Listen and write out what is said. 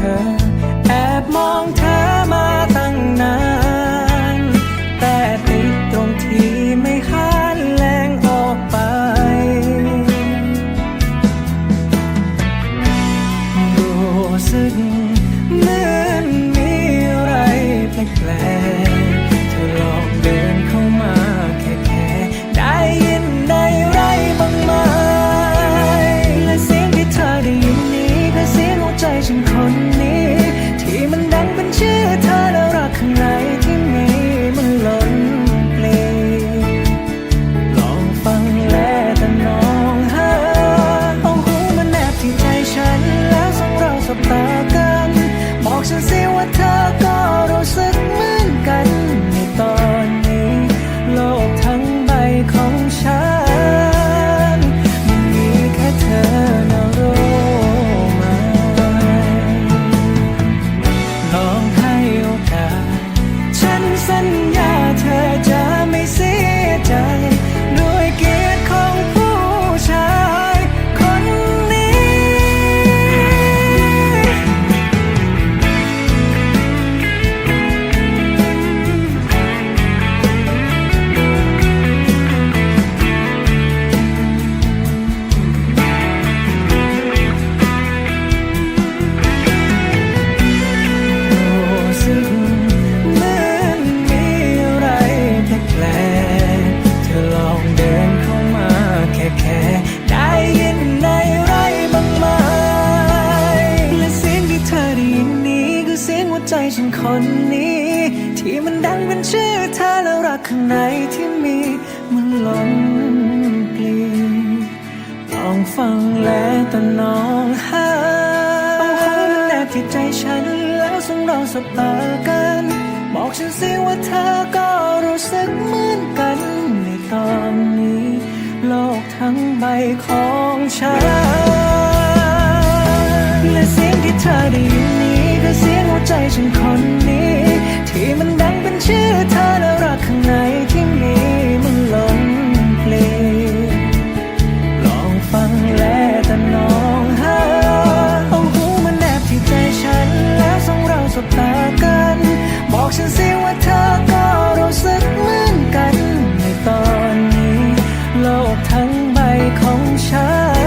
her ฉันคนนี้ ที่มันดังเป็นชื่อเธอแล้วรักข้างในที่มีมันล้นปลีลองฟังและตะนองหาเอาหัวมันแนบที่ใจฉันแล้วส่งเราสบตากัน บอกฉันสิว่าเธอก็รู้สึกเหมือนกันในตอนนี้ โลกทั้งใบของฉัน ใจฉันคนนี้ ที่มันดังเป็นชื่อเธอแล้วรักข้างในที่มีมันล้นเพลงลองฟังแลแต่น้องเฮาเอาหูมาแนบที่ใจฉัน แล้วส่งเราสบตากัน บอกฉันสิว่าเธอก็รู้สึกเหมือนกัน ในตอนนี้ โลกทั้งใบของฉัน